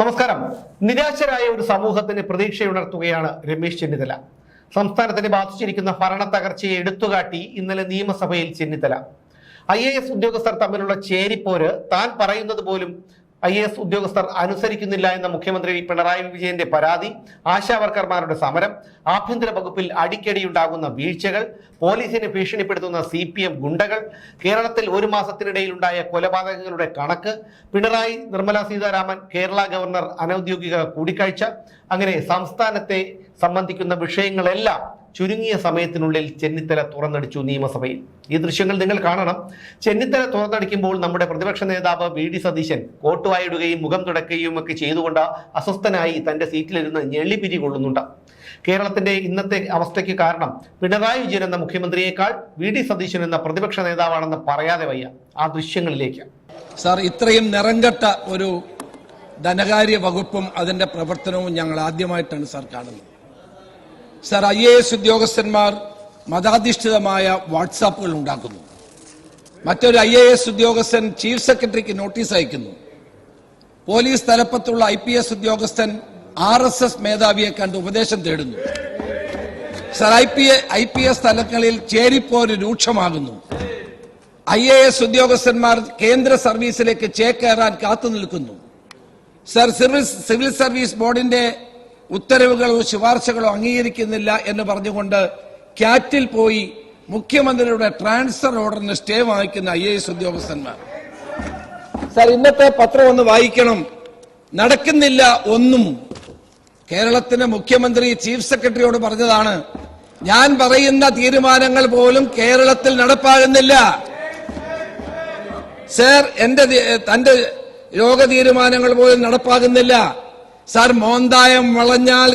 നമസ്കാരം. നിരാശരായ ഒരു സമൂഹത്തിന് പ്രതീക്ഷയുണർത്തുകയാണ് രമേശ് ചെന്നിത്തല. സംസ്ഥാനത്തിന് ബാധിച്ചിരിക്കുന്ന ഭരണ തകർച്ചയെ എടുത്തുകാട്ടി ഇന്നലെ നിയമസഭയിൽ ചെന്നിത്തല. ഐ എ എസ് ഉദ്യോഗസ്ഥർ തമ്മിലുള്ള ചേരിപ്പോര് താൻ പറയുന്നത് പോലും ഐ എസ് ഉദ്യോഗസ്ഥർ അനുസരിക്കുന്നില്ല എന്ന മുഖ്യമന്ത്രി പിണറായി വിജയന്റെ പരാതി ആശാവർക്കർമാരുടെ സമരം ആഭ്യന്തര വകുപ്പിൽ അടിക്കടിയുണ്ടാകുന്ന വീഴ്ചകൾ പോലീസിനെ ഭീഷണിപ്പെടുത്തുന്ന സി പി എം ഗുണ്ടകൾ കേരളത്തിൽ ഒരു മാസത്തിനിടയിലുണ്ടായ കൊലപാതകങ്ങളുടെ കണക്ക് പിണറായി നിർമ്മല സീതാരാമൻ കേരള ഗവർണർ അനൌദ്യോഗിക കൂടിക്കാഴ്ച അങ്ങനെ സംസ്ഥാനത്തെ സംബന്ധിക്കുന്ന വിഷയങ്ങളെല്ലാം ചുരുങ്ങിയ സമയത്തിനുള്ളിൽ ചെന്നിത്തല തുറന്നടിച്ചു നിയമസഭയിൽ. ഈ ദൃശ്യങ്ങൾ നിങ്ങൾ കാണണം. ചെന്നിത്തല തുറന്നടിക്കുമ്പോൾ നമ്മുടെ പ്രതിപക്ഷ നേതാവ് വി ഡി സതീശൻ കോട്ടുവായിടുകയും മുഖം തുടക്കുകയും ഒക്കെ ചെയ്തുകൊണ്ട് അസ്വസ്ഥനായി തന്റെ സീറ്റിലിരുന്ന് ഞെള്ളിപ്പിരി കൊള്ളുന്നുണ്ട്. കേരളത്തിന്റെ ഇന്നത്തെ അവസ്ഥയ്ക്ക് കാരണം പിണറായി വിജയൻ എന്ന മുഖ്യമന്ത്രിയേക്കാൾ വി ഡി സതീശൻ എന്ന പ്രതിപക്ഷ നേതാവാണെന്ന് പറയാതെ വയ്യ ആ ദൃശ്യങ്ങളിലേക്ക്. സാർ ഇത്രയും നിറംകെട്ട ഒരു ധനകാര്യ വകുപ്പും അതിന്റെ പ്രവർത്തനവും ഞങ്ങൾ ആദ്യമായിട്ടാണ് സാർ കാണുന്നത്. സാർ ഐ എ എസ് ഉദ്യോഗസ്ഥന്മാർ മതാധിഷ്ഠിതമായ വാട്സാപ്പുകൾ ഉണ്ടാക്കുന്നു. മറ്റൊരു ഐ എ എസ് ഉദ്യോഗസ്ഥൻ ചീഫ് സെക്രട്ടറിക്ക് നോട്ടീസ് അയക്കുന്നു. പോലീസ് തലപ്പത്തുള്ള ഐ പി എസ് ഉദ്യോഗസ്ഥൻ ആർ എസ് എസ് മേധാവിയെ കണ്ട് ഉപദേശം തേടുന്നു. Sir I P I P S തലങ്ങളിൽ ചേരിപ്പോര് രൂക്ഷമാകുന്നു. ഐ എ എസ് ഉദ്യോഗസ്ഥന്മാർ കേന്ദ്ര സർവീസിലേക്ക് ചേക്കേറാൻ കാത്തു നിൽക്കുന്നു സർ സിവിൽ സിവിൽ സർവീസ് ബോർഡിന്റെ ഉത്തരവുകളോ ശുപാർശകളോ അംഗീകരിക്കുന്നില്ല എന്ന് പറഞ്ഞുകൊണ്ട് ക്യാറ്റിൽ പോയി മുഖ്യമന്ത്രിയുടെ ട്രാൻസ്ഫർ ഓർഡറിന് സ്റ്റേ വാങ്ങിക്കുന്ന ഐ എ എസ് ഉദ്യോഗസ്ഥന്മാർ. സർ ഇന്നത്തെ പത്രം ഒന്ന് വായിക്കണം. നടക്കുന്നില്ല ഒന്നും. കേരളത്തിന്റെ മുഖ്യമന്ത്രി ചീഫ് സെക്രട്ടറിയോട് പറഞ്ഞതാണ് ഞാൻ പറയുന്ന തീരുമാനങ്ങൾ പോലും കേരളത്തിൽ നടപ്പാകുന്നില്ല. സർ എന്റെ തന്റെ രോഗ തീരുമാനങ്ങൾ പോലും നടപ്പാകുന്നില്ല. സാർ മോന്തായം വളഞ്ഞാൽ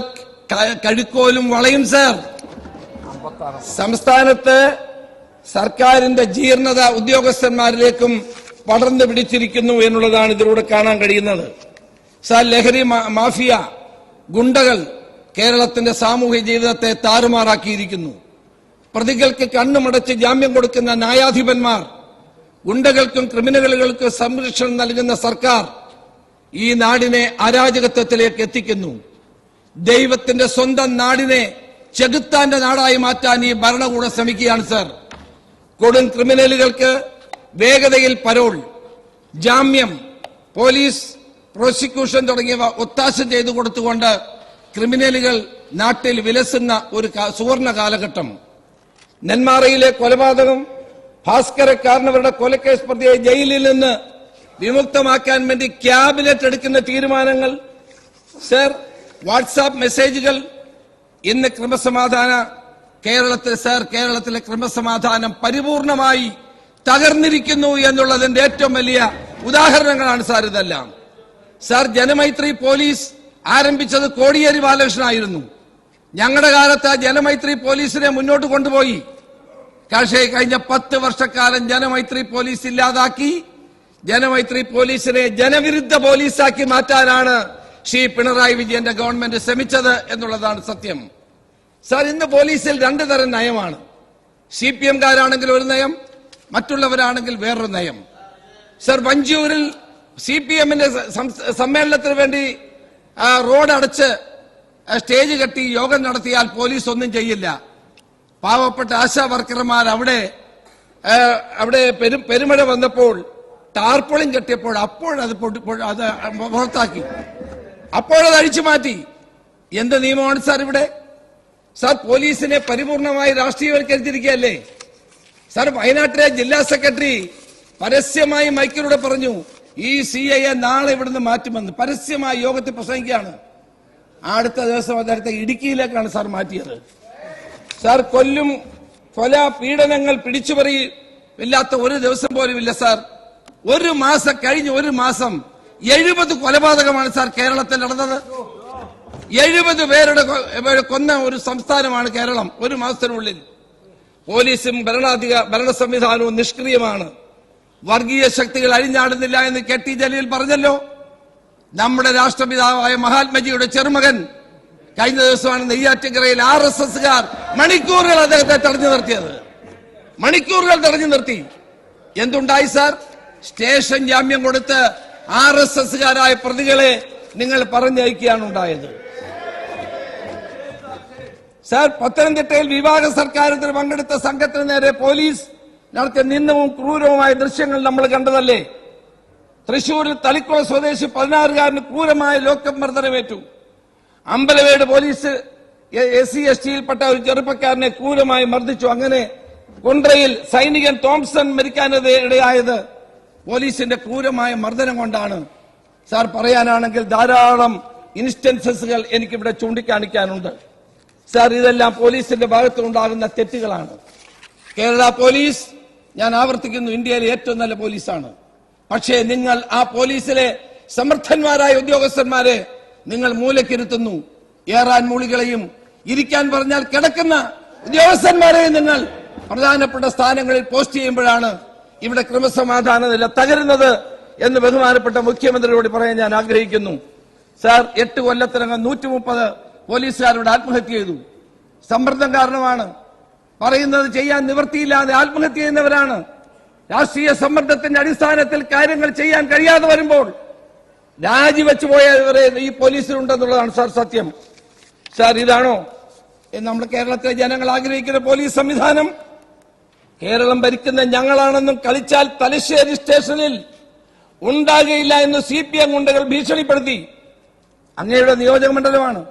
കഴുക്കോലും വളയും സാർ. സംസ്ഥാനത്ത് സർക്കാരിന്റെ ജീർണത ഉദ്യോഗസ്ഥന്മാരിലേക്കും പടർന്നു പിടിച്ചിരിക്കുന്നു എന്നുള്ളതാണ് ഇതിലൂടെ കാണാൻ കഴിയുന്നത്. സാർ ലഹരി മാഫിയ ഗുണ്ടകൾ കേരളത്തിന്റെ സാമൂഹ്യ ജീവിതത്തെ താറുമാറാക്കിയിരിക്കുന്നു. പ്രതികൾക്ക് കണ്ണുമടച്ച് ജാമ്യം കൊടുക്കുന്ന ന്യായാധിപന്മാർ ഗുണ്ടകൾക്കും ക്രിമിനലുകൾക്കും സംരക്ഷണം നൽകുന്ന സർക്കാർ ഈ നാടിനെ അരാജകത്വത്തിലേക്ക് എത്തിക്കുന്നു. ദൈവത്തിന്റെ സ്വന്തം നാടിനെ ചെകുത്താന്റെ നാടായി മാറ്റാൻ ഈ ഭരണകൂടം ശ്രമിക്കുകയാണ് സർ. കൊടും ക്രിമിനലുകൾക്ക് വേഗതയിൽ പരോൾ ജാമ്യം പോലീസ് പ്രോസിക്യൂഷൻ തുടങ്ങിയവ ഒത്താശ ചെയ്തു കൊടുത്തുകൊണ്ട് ക്രിമിനലുകൾ നാട്ടിൽ വിലസുന്ന ഒരു സുവർണ കാലഘട്ടം. നെന്മാറയിലെ കൊലപാതകം ഭാസ്കരക്കാരനവരുടെ കൊലക്കേസ് പ്രതിയെ ജയിലിൽ നിന്ന് വിമുക്തമാക്കാൻ വേണ്ടി ക്യാബിനറ്റ് എടുക്കുന്ന തീരുമാനങ്ങൾ. സർ വാട്സാപ്പ് മെസ്സേജുകൾ ഇന്ന് ക്രമസമാധാന കേരളത്തിൽ സർ കേരളത്തിലെ ക്രമസമാധാനം പരിപൂർണമായി തകർന്നിരിക്കുന്നു എന്നുള്ളതിന്റെ ഏറ്റവും വലിയ ഉദാഹരണങ്ങളാണ് സാർ ഇതെല്ലാം. സർ ജനമൈത്രി പോലീസ് ആരംഭിച്ചത് കോടിയേരി ബാലകൃഷ്ണനായിരുന്നു ഞങ്ങളുടെ കാലത്ത് ജനമൈത്രി പോലീസിനെ മുന്നോട്ട് കൊണ്ടുപോയി. കഴിഞ്ഞ പത്ത് വർഷക്കാലം ജനമൈത്രി പോലീസ് ഇല്ലാതാക്കി. ജനമൈത്രി പോലീസിനെ ജനവിരുദ്ധ പോലീസാക്കി മാറ്റാനാണ് ശ്രീ പിണറായി വിജയന്റെ ഗവൺമെന്റ് ശ്രമിച്ചത് എന്നുള്ളതാണ് സത്യം. സാർ ഇന്ന് പോലീസിൽ രണ്ടു തരം നയമാണ്. സി പി എംകാരാണെങ്കിൽ ഒരു നയം മറ്റുള്ളവരാണെങ്കിൽ വേറൊരു നയം. സർ വഞ്ചിയൂരിൽ സി പി എമ്മിന്റെ സമ്മേളനത്തിന് വേണ്ടി റോഡ് അടച്ച് സ്റ്റേജ് കെട്ടി യോഗം നടത്തിയാൽ പോലീസ് ഒന്നും ചെയ്യില്ല. പാവപ്പെട്ട ആശാ വർക്കർമാർ അവിടെ അവിടെ പെരു പെരുമഴ വന്നപ്പോൾ ടാർപ്പൊളിയും കെട്ടിയപ്പോൾ അപ്പോഴത് അത് പുറത്താക്കി. അപ്പോഴത് അഴിച്ചു മാറ്റി. എന്ത് നിയമമാണ് സാർ ഇവിടെ? സാർ പോലീസിനെ പരിപൂർണമായി രാഷ്ട്രീയവൽക്കരിച്ചിരിക്കുകയല്ലേ? സാർ വയനാട്ടിലെ ജില്ലാ സെക്രട്ടറി പരസ്യമായി മൈക്കിലൂടെ പറഞ്ഞു ഈ സി ഐ എ നാളെ ഇവിടുന്ന് മാറ്റുമെന്ന്. പരസ്യമായി യോഗത്തിൽ പ്രസംഗിക്കുകയാണ്. അടുത്ത ദിവസം അദ്ദേഹത്തെ ഇടുക്കിയിലേക്കാണ് സാർ മാറ്റിയത്. സാർ കൊല്ലും കൊല പീഡനങ്ങൾ പിടിച്ചുപറി ഇല്ലാത്ത ഒരു ദിവസം പോലും ഇല്ല സാർ. ഒരു മാസം കഴിഞ്ഞ് ഒരു മാസം എഴുപത് കൊലപാതകമാണ് സാർ കേരളത്തിൽ നടന്നത്. എഴുപത് പേരുടെ പേരെ കൊന്ന ഒരു സംസ്ഥാനമാണ് കേരളം. ഒരു മാസത്തിനുള്ളിൽ. പോലീസും ഭരണാധിക ഭരണ സംവിധാനവും നിഷ്ക്രിയമാണ്. വർഗീയ ശക്തികൾ അഴിഞ്ഞാടുന്നില്ല എന്ന് കെ ടി ജലീൽ പറഞ്ഞല്ലോ. നമ്മുടെ രാഷ്ട്രപിതാവായ മഹാത്മജിയുടെ ചെറുമകൻ കഴിഞ്ഞ ദിവസമാണ് നെയ്യാറ്റിൻകരയിൽ ആർ എസ് എസ്സുകാർ മണിക്കൂറുകൾ അദ്ദേഹത്തെ തടഞ്ഞു നിർത്തിയത്. മണിക്കൂറുകൾ തടഞ്ഞു നിർത്തി. എന്തുണ്ടായി സാർ? സ്റ്റേഷൻ ജാമ്യം കൊടുത്ത് ആർ എസ് എസ്കാരായ പ്രതികളെ നിങ്ങൾ പറഞ്ഞയക്കുകയാണ് ഉണ്ടായത്. സാർ പത്തനംതിട്ടയിൽ വിവാഹ സർക്കാരത്തിൽ പങ്കെടുത്ത സംഘത്തിന് നേരെ പോലീസ് നടത്തിയ നിന്നവും ക്രൂരവുമായ ദൃശ്യങ്ങൾ നമ്മൾ കണ്ടതല്ലേ? തൃശൂരിൽ തളിക്കുള സ്വദേശി പതിനാറുകാരന് ക്രൂരമായ ലോക്കപ്പ് മർദ്ദനമേറ്റു. അമ്പലവേട് പോലീസ് എസ് സി എസ് ടിയിൽപ്പെട്ട ഒരു ചെറുപ്പക്കാരനെ ക്രൂരമായി മർദ്ദിച്ചു. അങ്ങനെ കുണ്ട്രയിൽ സൈനികൻ തോംസൺ മരിക്കാനിടയായത് പോലീസിന്റെ ക്രൂരമായ മർദ്ദനം കൊണ്ടാണ് സാർ പറയാനാണെങ്കിൽ ധാരാളം ഇൻസ്റ്റൻസസുകൾ എനിക്കിവിടെ ചൂണ്ടിക്കാണിക്കാനുണ്ട്. സാർ ഇതെല്ലാം പോലീസിന്റെ ഭാഗത്തുണ്ടാകുന്ന തെറ്റുകളാണ്. കേരള പോലീസ് ഞാൻ ആവർത്തിക്കുന്നു ഇന്ത്യയിലെ ഏറ്റവും നല്ല പോലീസാണ്. പക്ഷേ നിങ്ങൾ ആ പോലീസിലെ സമർത്ഥന്മാരായ ഉദ്യോഗസ്ഥന്മാരെ നിങ്ങൾ മൂലക്കിരുത്തുന്നു. ഏറാൻ മൂളികളെയും ഇരിക്കാൻ പറഞ്ഞാൽ കിടക്കുന്ന ഉദ്യോഗസ്ഥന്മാരെയും നിങ്ങൾ പ്രധാനപ്പെട്ട സ്ഥാനങ്ങളിൽ പോസ്റ്റ് ചെയ്യുമ്പോഴാണ് ഇവിടെ ക്രമസമാധാന നില തകരുന്നത് എന്ന് ബഹുമാനപ്പെട്ട മുഖ്യമന്ത്രിയോട് പറയാൻ ഞാൻ ആഗ്രഹിക്കുന്നു. സാർ എട്ട് കൊല്ലത്തിനകം നൂറ്റി മുപ്പത് പോലീസുകാരോട് ആത്മഹത്യ ചെയ്തു. സമ്മർദ്ദം കാരണമാണ്. പറയുന്നത് ചെയ്യാൻ നിവൃത്തിയില്ലാതെ ആത്മഹത്യ ചെയ്യുന്നവരാണ്. രാഷ്ട്രീയ സമ്മർദ്ദത്തിന്റെ അടിസ്ഥാനത്തിൽ കാര്യങ്ങൾ ചെയ്യാൻ കഴിയാതെ വരുമ്പോൾ രാജിവെച്ചു പോയവരെ ഈ പോലീസിലുണ്ടെന്നുള്ളതാണ് സാർ സത്യം. സാർ ഇതാണോ? നമ്മുടെ കേരളത്തിലെ ജനങ്ങൾ ആഗ്രഹിക്കുന്ന പോലീസ് സംവിധാനം കേരളം ഭരിക്കുന്ന ഞങ്ങളാണെന്നും കളിച്ചാൽ തലശ്ശേരി സ്റ്റേഷനിൽ ഉണ്ടാകുകയില്ല എന്ന് സി പി എം ഗുണ്ടകൾ ഭീഷണിപ്പെടുത്തി. അങ്ങയുടെ നിയോജക മണ്ഡലമാണ്.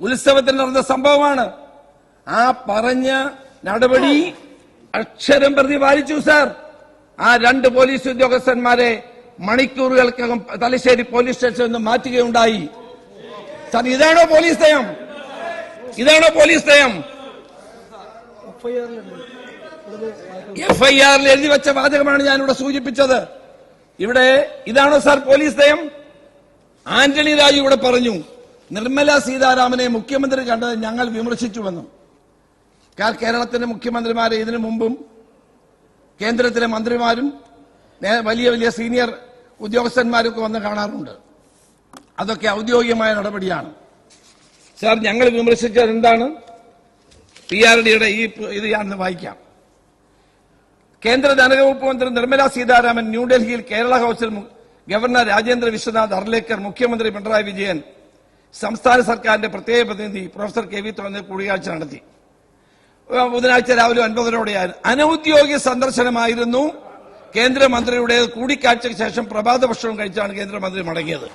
ഉത്സവത്തിൽ നടന്ന സംഭവമാണ്. ആ പറഞ്ഞ നടപടി അക്ഷരം പ്രതി പാലിച്ചു സാർ. ആ രണ്ട് പോലീസ് ഉദ്യോഗസ്ഥന്മാരെ മണിക്കൂറുകൾക്കകം തലശ്ശേരി പോലീസ് സ്റ്റേഷനിൽ നിന്ന് മാറ്റുകയുണ്ടായി. സാർ ഇതാണോ പോലീസ് നയം? ഇതാണോ പോലീസ് നയം? എഫ്ഐആറിൽ എഴുതി വെച്ച വാചകമാണ് ഞാൻ ഇവിടെ സൂചിപ്പിച്ചത്. ഇവിടെ ഇതാണോ സാർ പോലീസ് നയം? ആന്റണി രാജു ഇവിടെ പറഞ്ഞു നിർമ്മല സീതാരാമനെ മുഖ്യമന്ത്രി കണ്ടത് ഞങ്ങൾ വിമർശിച്ചുവെന്നും. കാരണം കേരളത്തിന്റെ മുഖ്യമന്ത്രിമാരെ ഇതിനു മുമ്പും കേന്ദ്രത്തിലെ മന്ത്രിമാരും വലിയ വലിയ സീനിയർ ഉദ്യോഗസ്ഥന്മാരൊക്കെ വന്ന് കാണാറുണ്ട്. അതൊക്കെ ഔദ്യോഗികമായ നടപടിയാണ്. സാർ ഞങ്ങൾ വിമർശിച്ചത് എന്താണ്? പി ആർ ഡിയുടെ ഈ ഇത് ഞാൻ വായിക്കാം. കേന്ദ്ര ധനവകുപ്പ് മന്ത്രി നിർമ്മല സീതാരാമൻ ന്യൂഡൽഹിയിൽ കേരള ഹൌസിൽ ഗവർണർ രാജേന്ദ്ര വിശ്വനാഥ് അർലേക്കർ മുഖ്യമന്ത്രി പിണറായി വിജയൻ സംസ്ഥാന സർക്കാരിന്റെ പ്രത്യേക പ്രതിനിധി പ്രൊഫസർ കെ വി തോമസ് കൂടിക്കാഴ്ച നടത്തി. ബുധനാഴ്ച രാവിലെ ഒൻപതരോടെയായിരുന്നു അനൌദ്യോഗിക സന്ദർശനമായിരുന്നു കേന്ദ്രമന്ത്രിയുടെ കൂടിക്കാഴ്ചയ്ക്ക് ശേഷം പ്രഭാത ഭക്ഷണം കഴിച്ചാണ് കേന്ദ്രമന്ത്രി മടങ്ങിയത്.